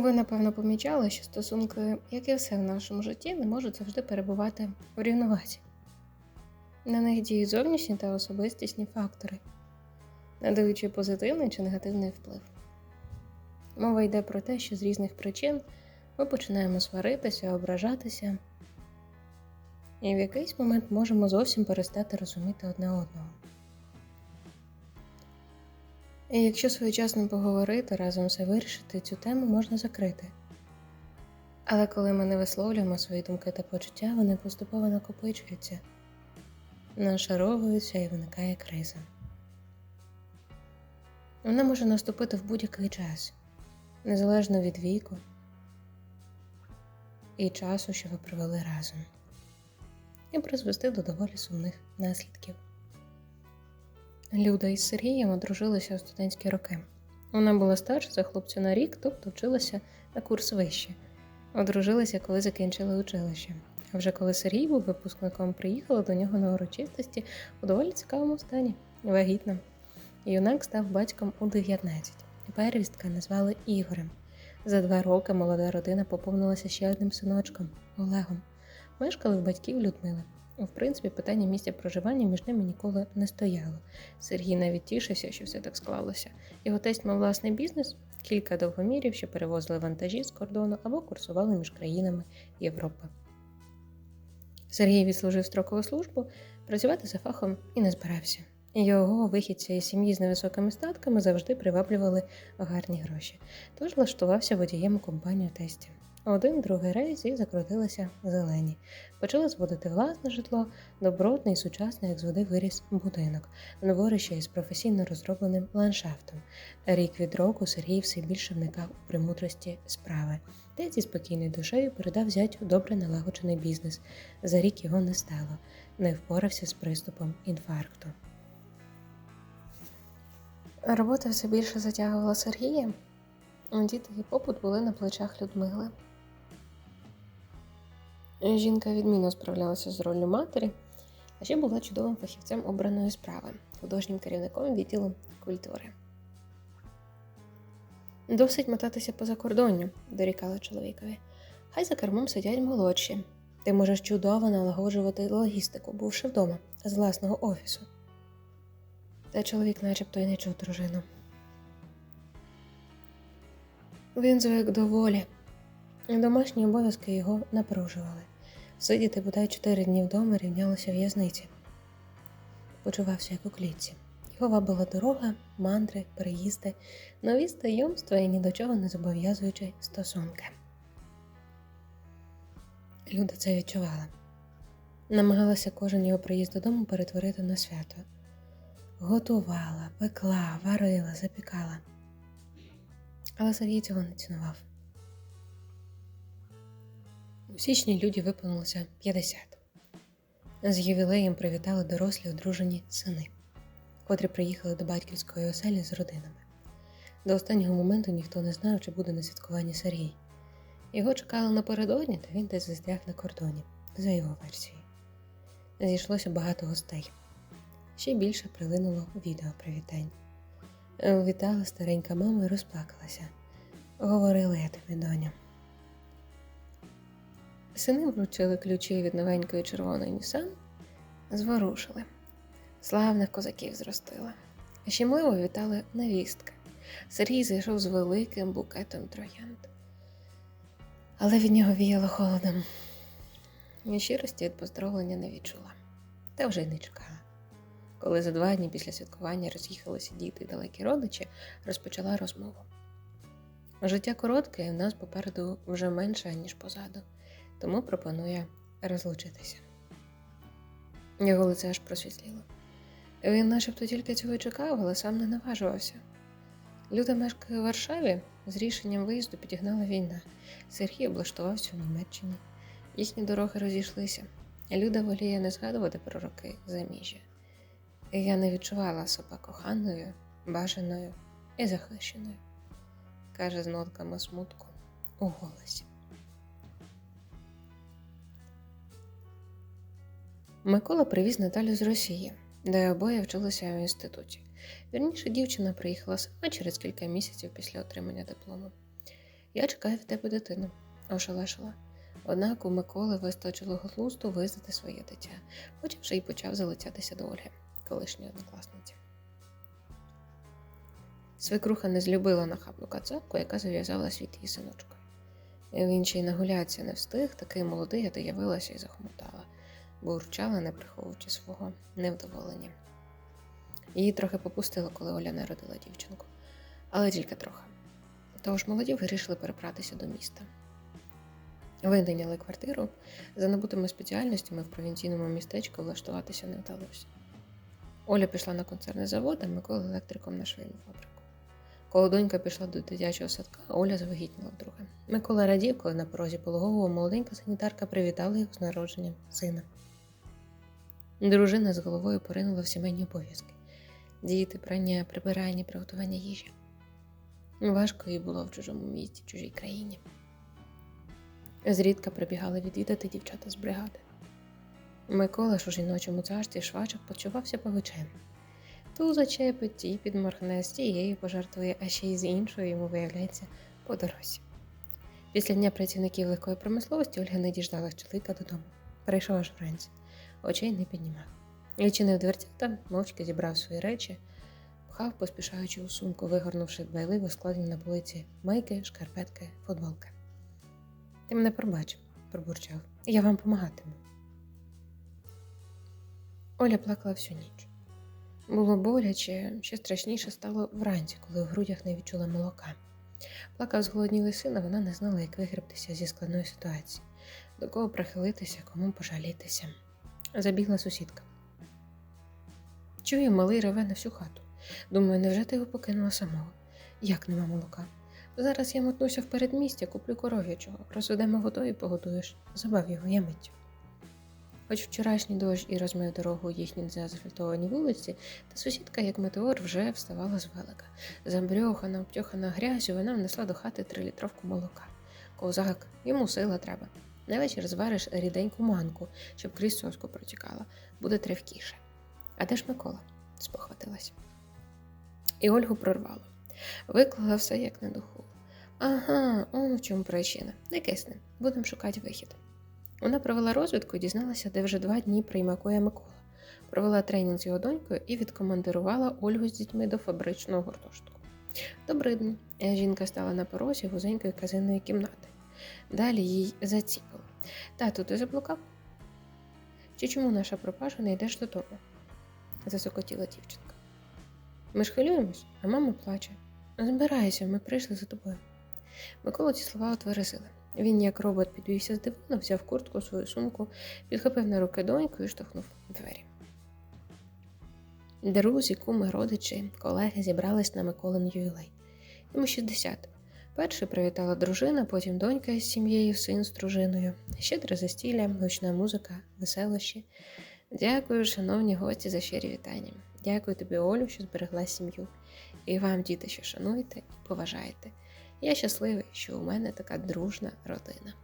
Ви, напевно, помічали, що стосунки, як і все в нашому житті, не можуть завжди перебувати в рівновазі. На них діють зовнішні та особистісні фактори, надаючи позитивний чи негативний вплив. Мова йде про те, що з різних причин ми починаємо сваритися, ображатися, і в якийсь момент можемо зовсім перестати розуміти одне одного. І якщо своєчасно поговорити, разом все вирішити, цю тему можна закрити. Але коли ми не висловлюємо свої думки та почуття, вони поступово накопичуються, нашаровуються і виникає криза. Вона може наступити в будь-який час, незалежно від віку і часу, що ви провели разом, і призвести до доволі сумних наслідків. Люда із Сергієм одружилися у студентські роки. Вона була старша за хлопця на рік, тобто вчилася на курс вище. Одружилися, коли закінчили училище. А вже коли Сергій був випускником, приїхала до нього на урочистості у доволі цікавому стані, вагітна. Юнак став батьком у 19. Первістка назвали Ігорем. За два роки молода родина поповнилася ще одним синочком Олегом. Мешкали в батьків Людмили. В принципі, питання місця проживання між ними ніколи не стояло. Сергій навіть тішився, що все так склалося. Його тесть мав власний бізнес, кілька довгомірів, що перевозили вантажі з кордону або курсували між країнами Європи. Сергій відслужив строкову службу, працювати за фахом і не збирався. Його вихідця із сім'ї з невисокими статками завжди приваблювали гарні гроші, тож влаштувався водієм компанію тесті. Один другий рейс і закрутилися зелені. Почали зводити власне житло, добротний, сучасний, як з води виріс будинок, дворище із професійно розробленим ландшафтом. Рік від року Сергій все більше вникав у примудрості справи. Та зі спокійною душею передав зятю добре налагоджений бізнес. За рік його не стало, не впорався з приступом інфаркту. Робота все більше затягувала Сергія. Діти і попут були на плечах Людмили. Жінка відмінно справлялася з роллю матері, а ще була чудовим фахівцем обраної справи, художнім керівником відділу культури. Досить мотатися по закордонню, дорікала чоловікові. Хай за кермом сидять молодші. Ти можеш чудово налагоджувати логістику, бувши вдома з власного офісу. Та чоловік начебто й не чув дружину. Він звик до волі. Домашні обов'язки його напружували. Сидіти бодай чотири дні вдома рівнялося в'язниці. Почувався як у клітці. Його вабила дорога, мандри, переїзди, нові знайомства і ні до чого не зобов'язуючи стосунки. Люда це відчувала. Намагалася кожен його приїзд додому перетворити на свято. Готувала, пекла, варила, запікала. Але Сергій цього не цінував. У січні люді виповнилося 50. З ювілеєм привітали дорослі одружені сини, котрі приїхали до батьківської оселі з родинами. До останнього моменту ніхто не знав, чи буде на святкуванні Сергій. Його чекали напередодні, та він десь застряг на кордоні, за його версією. Зійшлося багато гостей. Ще більше прилинуло відео привітань. Вітала старенька мама і розплакалася. Говорила я тобі, доня. Сини вручили ключі від новенької червоної Нісан, зворушили. Славних козаків зростила. Щемливо вітали невістки. Сергій зайшов з великим букетом троянд. Але від нього віяло холодом. І щирості від поздоровлення не відчула, та вже й не чекала. Коли за два дні після святкування роз'їхалися діти і далекі родичі, розпочала розмову. Життя коротке, і в нас попереду вже менше, ніж позаду тому пропонує розлучитися. Його лице аж просвітліло. Він начебто тільки цього чекав, але сам не наважувався. Люда мешкає у Варшаві, з рішенням виїзду підігнала війна. Сергій облаштувався в Німеччині. Їхні дороги розійшлися. Люда воліє не згадувати про роки заміжжя. Я не відчувала себе коханою, бажаною і захищеною, каже з нотками смутку у голосі. Микола привіз Наталю з Росії, де обоє вчилися в інституті. Вірніше, дівчина приїхала сама через кілька місяців після отримання диплому. Я чекаю від тебе дитину, ошелешила. Однак у Миколи вистачило глузду визнати своє дитя, хоч вже й почав залицятися до Ольги, колишньої однокласниці. Свекруха не злюбила нахабну кацапку, яка зав'язала світ її синочкою. Він ще й нагулятися не встиг, такий молодий, а доявилася і захомутала, бо урчала, не приховуючи свого невдоволення. Її трохи попустило, коли Оля народила дівчинку, але тільки трохи. Тож молоді вирішили перебратися до міста. Винайняли квартиру за набутими спеціальностями в провінційному містечку влаштуватися не вдалося. Оля пішла на концерний завод, а Микола електриком на швейну фабрику. Коли донька пішла до дитячого садка, Оля завагітніла вдруге. Микола радів, коли на порозі пологового молоденька санітарка привітала його з народженням сина. Дружина з головою поринула в сімейні обов'язки діти, прання, прибирання, приготування їжі. Важко їй було в чужому місті, чужій країні. Зрідка прибігали відвідати дівчата з бригади. Микола ж у жіночому царстві швачок почувався павичем. Ту зачепить, ті підморгне, з тією пожартує, а ще й з іншою йому виявляється по дорозі. Після дня працівників легкої промисловості Ольга не діждалась чоловіка додому. Перейшов аж вранці, очей не піднімав. Відчинив дверцята, мовчки зібрав свої речі, пхав, поспішаючи у сумку, вигорнувши дбайливо складені на полиці майки, шкарпетки, футболки. Ти мене пробач, пробурчав. Я вам помагатиму. Оля плакала всю ніч. Було боляче, ще страшніше стало вранці, коли в грудях не відчула молока. Плакав зголоднілий син, а вона не знала, як вигребтися зі складної ситуації, до кого прихилитися, кому пожалітися. Забігла сусідка. Чує, малий реве на всю хату. Думаю, невже ти його покинула самого? Як нема молока? Зараз я мотнуся в передмістя, куплю коров'ячого, розведемо водою і погодуєш. Забав його я миттю. Хоч вчорашній дощ і розмив дорогу їхній заасфальтованій вулиці, та сусідка, як метеор, вже вставала з велика. Забрьохана, обтьохана грязю, вона внесла до хати трилітровку молока. Ковзак, йому сила треба. На вечір звариш ріденьку манку, щоб крізь соску протікала, буде тривкіше. А де ж Микола? спохватилась. І Ольгу прорвало. Виклала все як на духу. Ага, он в чому причина. Не кисне, будемо шукати вихід. Вона провела розвідку і дізналася, де вже два дні приймакує Микола. Провела тренінг з його донькою і відкомандирувала Ольгу з дітьми до фабричного гуртожитку. Добридно, жінка стала на порозі вузенької казинної кімнати. Далі їй заціпило. Тату, ти заблукав? Чи чому наша пропажа не йдеш додому? засокотіла дівчинка. Ми ж хвилюємось, а мама плаче. Збирайся, ми прийшли за тобою. Микола ці слова отверезили. Він, як робот, підвівся з дивана, взяв куртку, свою сумку, підхопив на руки доньку і штовхнув двері. Друзі, куми, родичі, колеги зібрались на Миколин ювілей. Йому 60. Перший привітала дружина, потім донька з сім'єю, син з дружиною. Щедре застілля, гучна музика, веселощі. Дякую, шановні гості, за щирі вітання. Дякую тобі, Олю, що зберегла сім'ю. І вам, діти, що шануєте і поважаєте. Я щасливий, що у мене така дружна родина.